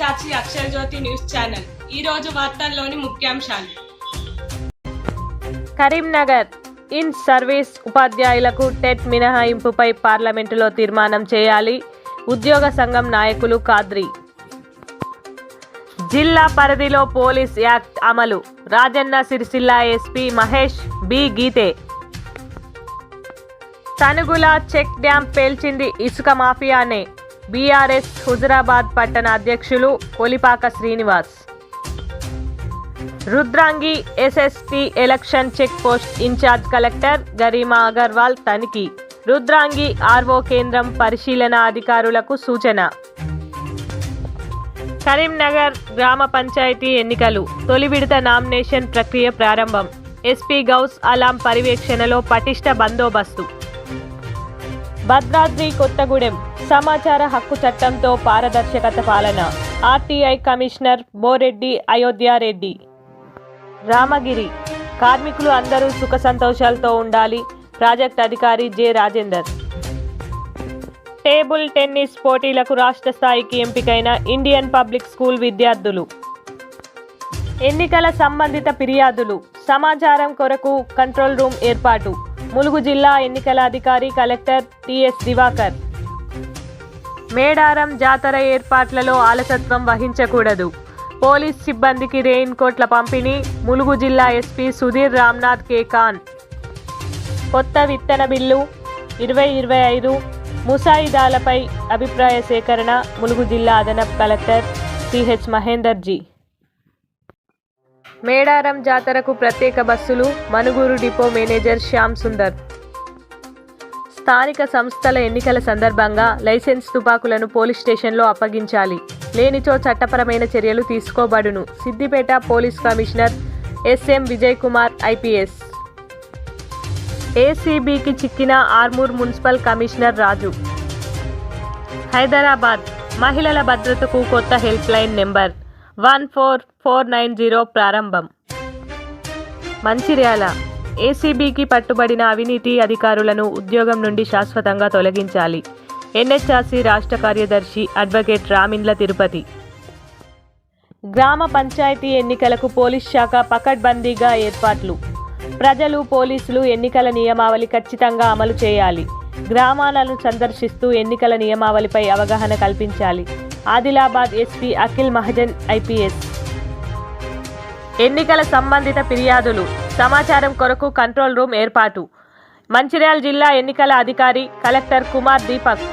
సాక్షి అక్షర జ్యోతి news channel. ఈ రోజు వార్తల్లోని ముఖ్యాంశాలు. కరీంనగర్ ఇన్ సర్వీస్ ఉపాధ్యాయులకు టెట్ మినహాయింపుపై పార్లమెంటులో తీర్మానం చేయాలి. ఉద్యోగ సంఘం నాయకులు కాద్రి. జిల్లా పరిధిలో పోలీస్ యాక్ట్ అమలు. Rajanna Sircilla SP Mahesh B Geete. Tanugula check dam పేల్చింది ఇసుక మాఫియానే. బీఆర్ఎస్ హుజరాబాద్ పట్టణ అధ్యక్షులు Kolipaka Srinivas. Rudrangi SST election check post incharge collector Garima Agarwal తనిఖీ. రుద్రాంగి ఆర్ఓ కేంద్రం పరిశీలన అధికారులకు సూచన. కరీంనగర్ గ్రామ పంచాయతీ ఎన్నికలు తొలి విడత నామినేషన్ ప్రక్రియ ప్రారంభం. ఎస్పీ గౌస్ అలాం పర్యవేక్షణలో పటిష్ట బందోబస్తు. భద్రాద్రి కొత్తగూడెం సమాచార హక్కు చట్టంతో పారదర్శకత పాలన. RTI commissioner Boreddy Ayodhya Reddy. రామగిరి. కార్మికులు అందరూ సుఖ సంతోషాలతో ఉండాలి. ప్రాజెక్ట్ అధికారి జె రాజేందర్. టేబుల్ టెన్నిస్ పోటీలకు రాష్ట్ర స్థాయికి ఎంపికైన ఇండియన్ పబ్లిక్ స్కూల్ విద్యార్థులు. ఎన్నికల సంబంధిత ఫిర్యాదులు. సమాచారం కొరకు కంట్రోల్ రూమ్ ఏర్పాటు. ములుగు జిల్లా ఎన్నికల అధికారి కలెక్టర్ టిఎస్ దివాకర్. మేడారం జాతర ఏర్పాట్లలో ఆలసత్వం వహించకూడదు. పోలీస్ సిబ్బందికి రెయిన్ కోట్ల పంపిణీ ములుగు జిల్లా ఎస్పీ సుధీర్ రామ్నాథ్ కే ఖాన్. కొత్త విత్తన బిల్లు ఇరవై ఇరవై ఐదు ముసాయిదాలపై అభిప్రాయ సేకరణ ములుగు జిల్లా అదనపు collector CH Mahender G. Medaram జాతరకు ప్రత్యేక బస్సులు మనుగూరు డిపో మేనేజర్ శ్యామ్ సుందర్. స్థానిక సంస్థల ఎన్నికల సందర్భంగా లైసెన్స్ తుపాకులను పోలీస్ స్టేషన్లో అప్పగించాలి. లేనిచో చట్టపరమైన చర్యలు తీసుకోబడును. Siddipet police commissioner SM Vijay Kumar IPS. ఏసీబీకి చిక్కిన ఆర్మూర్ మున్సిపల్ కమిషనర్ రాజు. హైదరాబాద్ మహిళల భద్రతకు కొత్త help line number. One four four nine zero ప్రారంభం. మంచిర్యాల. ఏసీబీకి పట్టుబడిన అవినీతి అధికారులను ఉద్యోగం నుండి శాశ్వతంగా తొలగించాలి. ఎన్హెచ్ఆర్సీ రాష్ట్ర కార్యదర్శి అడ్వకేట్ రామిండ్ల తిరుపతి. గ్రామ పంచాయతీ ఎన్నికలకు పోలీస్ శాఖ పకడ్బందీగా ఏర్పాట్లు. ప్రజలు పోలీసులు ఎన్నికల నియమావళి ఖచ్చితంగా అమలు చేయాలి. గ్రామాలను సందర్శిస్తూ ఎన్నికల నియమావళిపై అవగాహన కల్పించాలి. Adilabad SP Akhil Mahajan IPS. ఎన్నికల సంబంధిత ఫిర్యాదులు సమాచారం కొరకు కంట్రోల్ రూమ్ ఏర్పాటు. మంచిర్యాల జిల్లా ఎన్నికల అధికారి కలెక్టర్ కుమార్ దీపక్.